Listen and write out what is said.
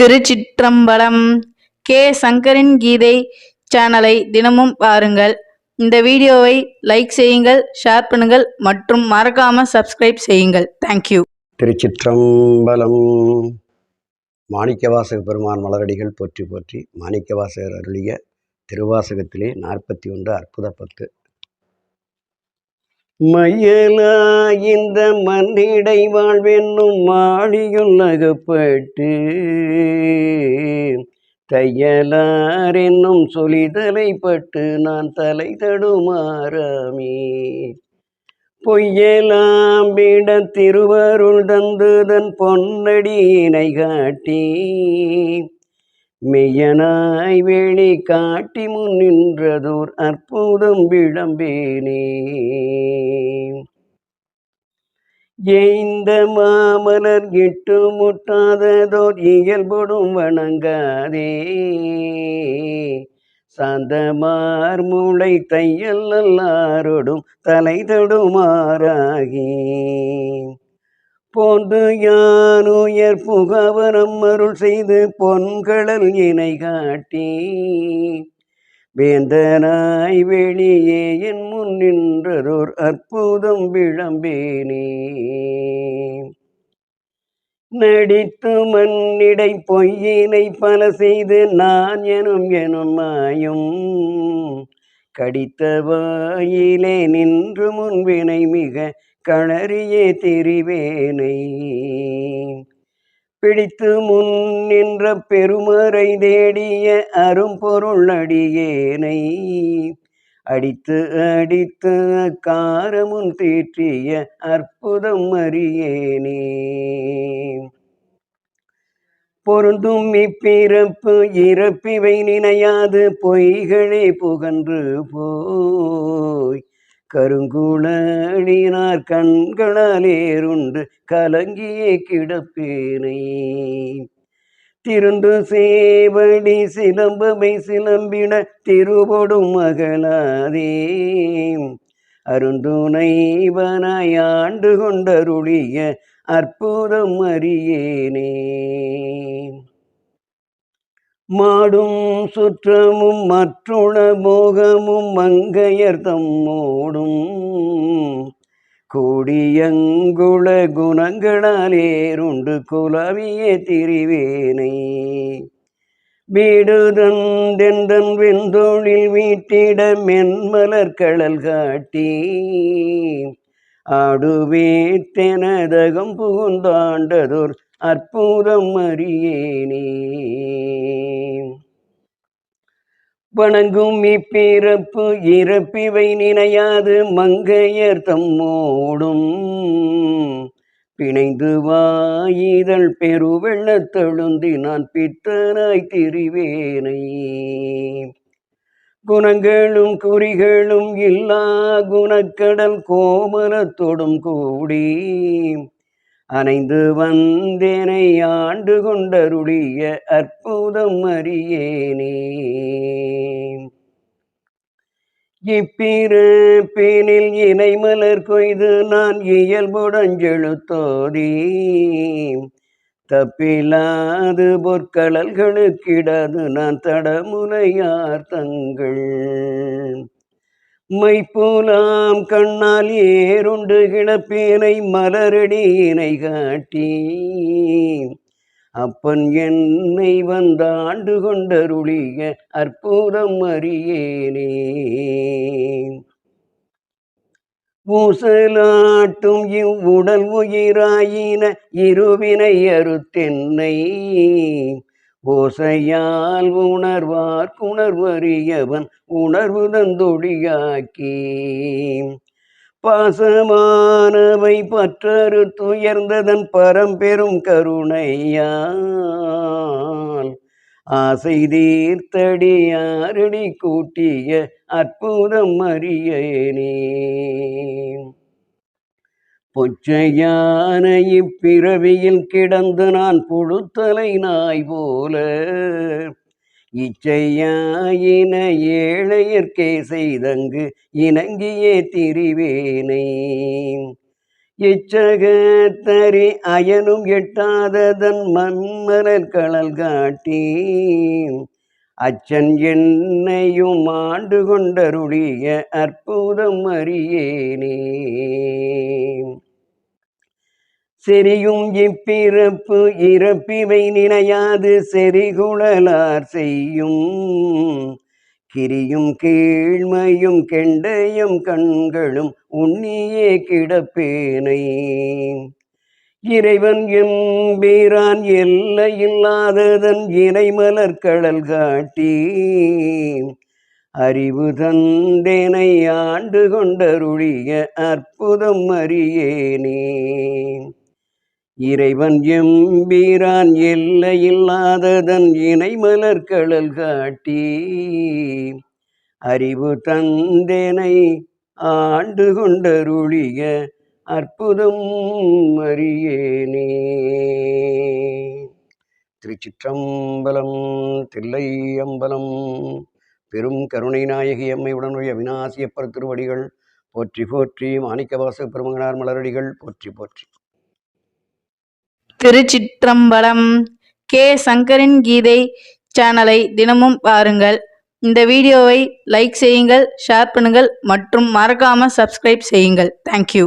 திருச்சிற்றம்பலம் K. சங்கரின் கீதை சேனலை தினமும் பாருங்கள். இந்த வீடியோவை லைக் செய்யுங்கள் ஷேர் பண்ணுங்கள் மற்றும் மறக்காம சப்ஸ்கிரைப் செய்யுங்கள். தேங்க்யூ திருச்சிற்றம்பலம் மாணிக்கவாசக பெருமான் மலரடிகள் போற்றி போற்றி மாணிக்கவாசகர் அருளிய திருவாசகத்திலே நாற்பத்தி ஒன்று அற்புத பத்து மயலா இந்த மண்ணிடை வாழ்வென்னும் மாடியுள் அகப்பட்டு தையலார் என்னும் சொலிதலைப்பட்டு நான் தலை தடுமாறாமே பொய்யலாம் விட திருவருள் தந்துதன் பொன்னடியினை காட்டி மெய்யனாய் வெளி காட்டி முன் நின்றதோர் அற்புதம் விளம்பேனே. எய்ந்த மாமலர் இட்டு முட்டாததோர் இயல்படும் வணங்காதே. சாந்தமார் மூளை தையல் எல்லாரோடும் தலை தொடுமாறாகி போன்று யானுயர் புகவரம் அருள் செய்து பொன்களல் இணை காட்டி. வேந்தனாய் வெளியே என் முன் நின்றதோர் அற்புதம் விளம்பேனே. நடித்து மண்ணிடை பொய்யினை பல செய்து நான் எனும் எனும் மாயும் கடித்த வாயிலே நின்று முன்வினை மிக களறியே திரிவேனை. பிடித்து முன் நின்ற பெருமறை தேடிய அரும்பொருள் அடியேனை. அடித்து அடித்து காரமுன் தீற்றிய அற்புதம் அறியேனே. பொருந்தும் இப்பிறப்பு இறப்பிவை நினையாது பொய்களே புகன்று போய். கருங்குழலினார் கண்களாலேருண்டு கலங்கியே கிடப்பேனை. திருந்து சேவடி சிலம்பமை சிலம்பிட திருவொடும் மகளாதே. அருந்துணைவனாய் ஆண்டு கொண்டருளிய அற்புதம் அறியேனே. மாடும் சுற்றமும் மற்றுள மோகமும் மங்கையர் தம்மோடும். கூடியங்குள குணங்களாலேருண்டு குலவிய திரிவேனை. வீடுதந்தெந்தன் வெந்தொழில் வீட்டிட மென்மலர் கடல் காட்டி. ஆடுவேத்தெனதகம் புகுந்தாண்டதோர் அற்புதம் அறியேனே. வணங்கும் இப்பிறப்பு இறப்பிவை நினையாது மங்கையர் தம்மோடும். பிணைந்து வாயிதழ் பெருவெள்ளத்தழுந்தி நான் பித்தனாய் திரிவேனை. குணங்களும் குறிகளும் இல்லா குணக்கடல் கோமலத்தோடும் கூடி. அணைந்து வந்தேனை ஆண்டு கொண்டருளிய அற்புதம் அறியேனே. இப்பிறப்பேனில் இணை மலர் கொய்து நான் இயல்புடஞ்செழுத்தோதி. தப்பிலாது பொற்களல்களுக்கிடாது நான் தடமுலையார் தங்கள். மைப்போலாம் கண்ணால் ஏறுண்டு கிடப்பேனை மலரடியினை காட்டி அப்பன் என்னை வந்தாண்டு கொண்டருளிய அற்புதம் அறியேனே பூசலாட்டும் இவ்வுடல் உயிராயின இருவினை அறுத்தென்னை. ஓசையால் உணர்வார் உணர்வறியவன் உணர்வு தந்தொழியாக்கி. பாசமானவை பற்றறு துயர்ந்ததன் பரம்பெரும் கருணையால். ஆசை தீர்த்தடியாரடி கூட்டிய அற்புதம் அறியேனே. பொச்சையான இப்பிறவியில் கிடந்து நான் புழுத்தலை நாய் போல. இச்சையாயின ஏழையர்க்கே செய்தங்கு இணங்கியே திரிவேனை. இச்சகத்தரி அயனும் எட்டாததன் மன்மலர் கடல் காட்டி. அச்சன் என்னையும் ஆண்டு கொண்டருடைய அற்புதம் அறியேனே. செரியும் இப்பிறப்பு இறப்பிவை நினையாது செறிகுழலார் செய்யும். கிரியும் கீழ்மையும் கெண்டையும் கண்களும் உன்னியே கிடப்பேனை. இறைவன் எம்பீரான் எல்லையில்லாததன் இறைமலர் கடல் காட்டி அறிவு தந்தேனை ஆண்டு கொண்டருளிய அற்புதம் அறியேனே. இறைவன் எம்பீரான் எல்லை இல்லாததன் இணைமலர் கடல் காட்டி அறிவு தந்தேனை ஆண்டு கொண்டருளிய அற்புதம் அறியேனே. திருச்சிற்றம்பலம் தில்லையம்பலம் பெரும் கருணை நாயகி அம்மை உடனுடைய அவிநாசியப்பர் திருவடிகள் போற்றி போற்றி மாணிக்கவாச பெருமகனார் மலரடிகள் போற்றி போற்றி. திருச்சிற்றம்பலம் கே. சங்கரின் கீதை சேனலை தினமும் பாருங்கள். இந்த வீடியோவை லைக் செய்யுங்கள் ஷேர் பண்ணுங்கள் மற்றும் மறக்காமல் சப்ஸ்கிரைப் செய்யுங்கள். தேங்க்யூ